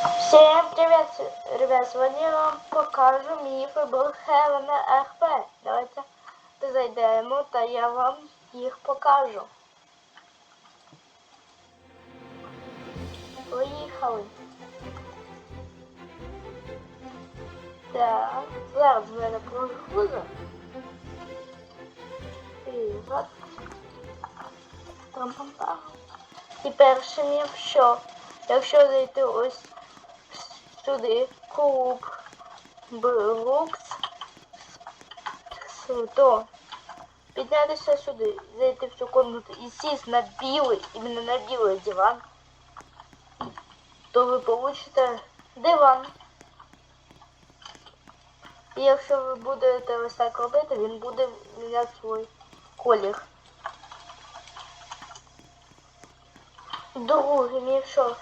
Всем привет, ребят, сегодня я вам покажу міфи Брухевена РП. Давайте зайдемо та я вам їх покажу. Поїхали. Так, зараз в мене прогруза. І от. Там-пам-пам. І перший міф, що якщо зайти ось сюди. Клуб Брукс, то піднятися сюди, зайти в цю комнату і сісти на білий, іменно на білий диван, то ви получите диван. І якщо ви будете ось так робити, він буде міняти свій колір. Другий мій що?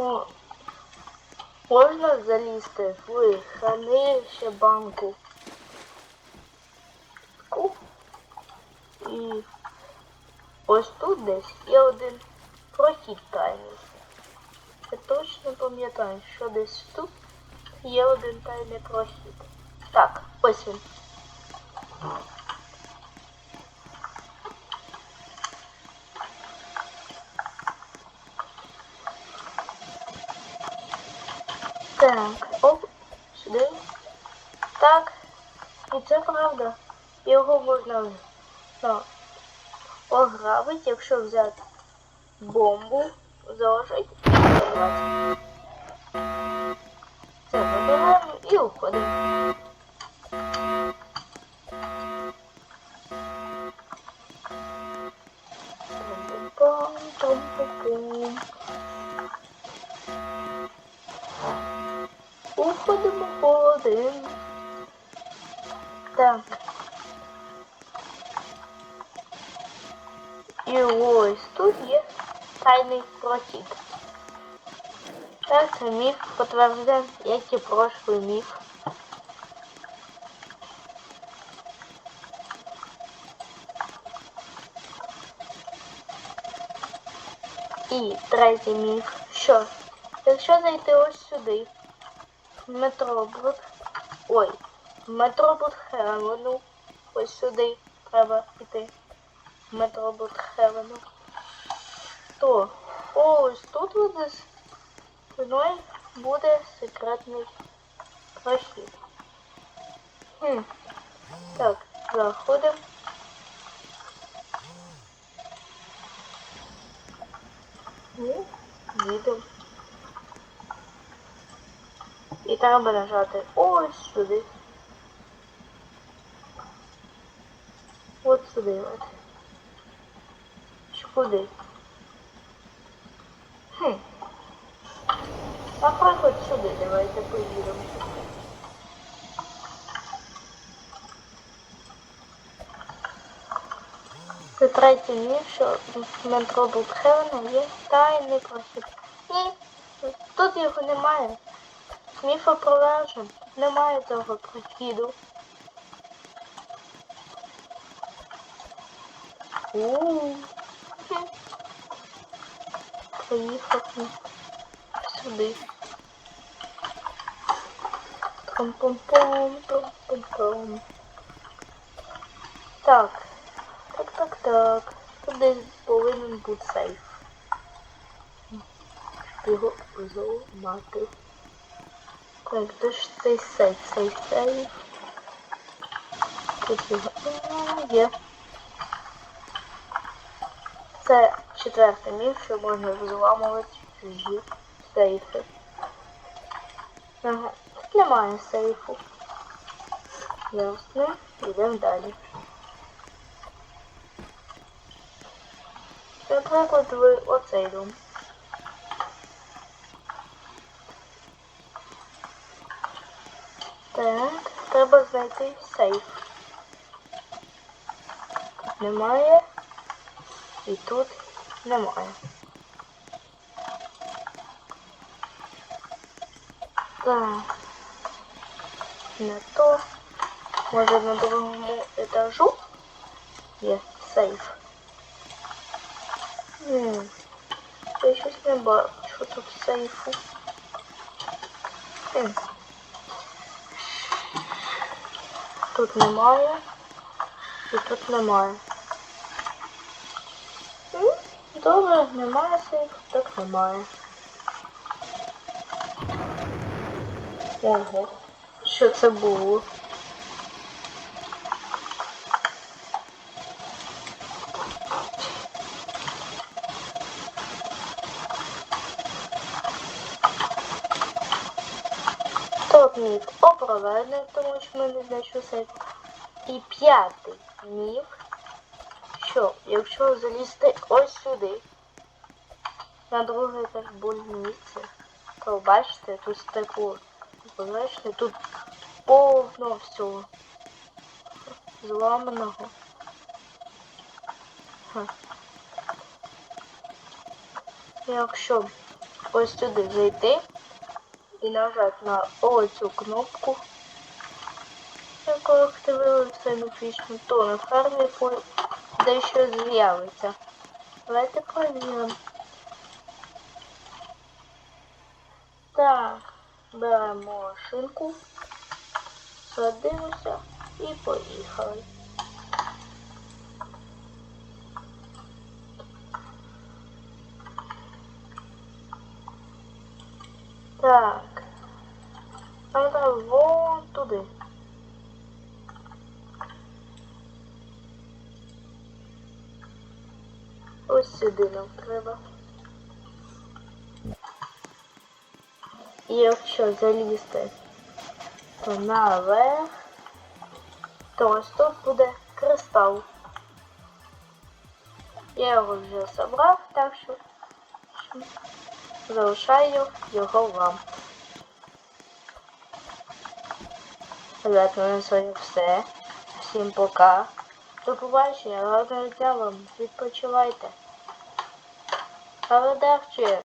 О, можна залізти в хранилище банку. Ку. І ось тут десь є один прохід тайний. Я точно пам'ятаю, що десь тут є один тайний прохід. Так, ось він. Так, оп, сюди. Так. І це правда. Його можна ну, пограбити, якщо взяти бомбу, заложити і взорвати. Це забираємо і уходимо. Пум-пум-пум-пум-пум. Уходимо, ходимо. Так. І ось тут є тайний прохід. Так, міф підтверджує, як і прошлий міф. І третій міф, що якщо зайти ось сюди, в ой, в метро Брукхевену, ось сюди треба йти, в метро Брукхевену, то ось тут буде спиною буде секретний прохід. Хм. Так, заходимо. Ну, їдемо. І треба нажати ось сюди. От сюди от. Чи куди? Хм. Наприклад, сюди давайте поїдемо. Це третій міф, що в метро Брукхевена є тайний прохід. Ні, тут його немає. Міф опровержен. Немає цього прохіду. Ууу. Поїхати сюди. Пом-пом-пом, пом-пом-пом. Так. Так, так, так. Тут десь повинен бути сейф. Його зламати. Так, де ж цей сейф? Сейф, сейф. Тут його. Є. Це четвертий міф, що можна взламувати чужі сейфи. Ага, тут немає сейфу. Ясно, йдемо далі. Наприклад, ви оцей дом. Так, треба знайти сейф. Тут немає. І тут немає. Так. Не то. Може на другому етажу є сейф. М, я щось не бачу тут сейфу. Хм. Тут немає. І тут немає. Добре, немає сейф, так немає. Ого. Що це було? Міф опроведений, тому що ми не знайшли сейф. І п'ятий міф, що якщо залізти ось сюди, на другий етаж больниці, то бачите, тут стекло. Бачите, тут повно всього зламаного. Якщо ось сюди зайти і нажати на оцю кнопку, яку активили фішку, то на фермі дещо з'явиться. Давайте перевіримо. Так, беремо шинку, садимося і поїхали. Так. Треба вон туди. Ось сюди нам треба. І якщо залізти, наверх, то ось тут буде кристал. Я його вже забрав, так що залишаю його вам. Ребята, на сьогодні все. Всім пока. До побачення, гарного дня вам. Відпочивайте. Arrivederci.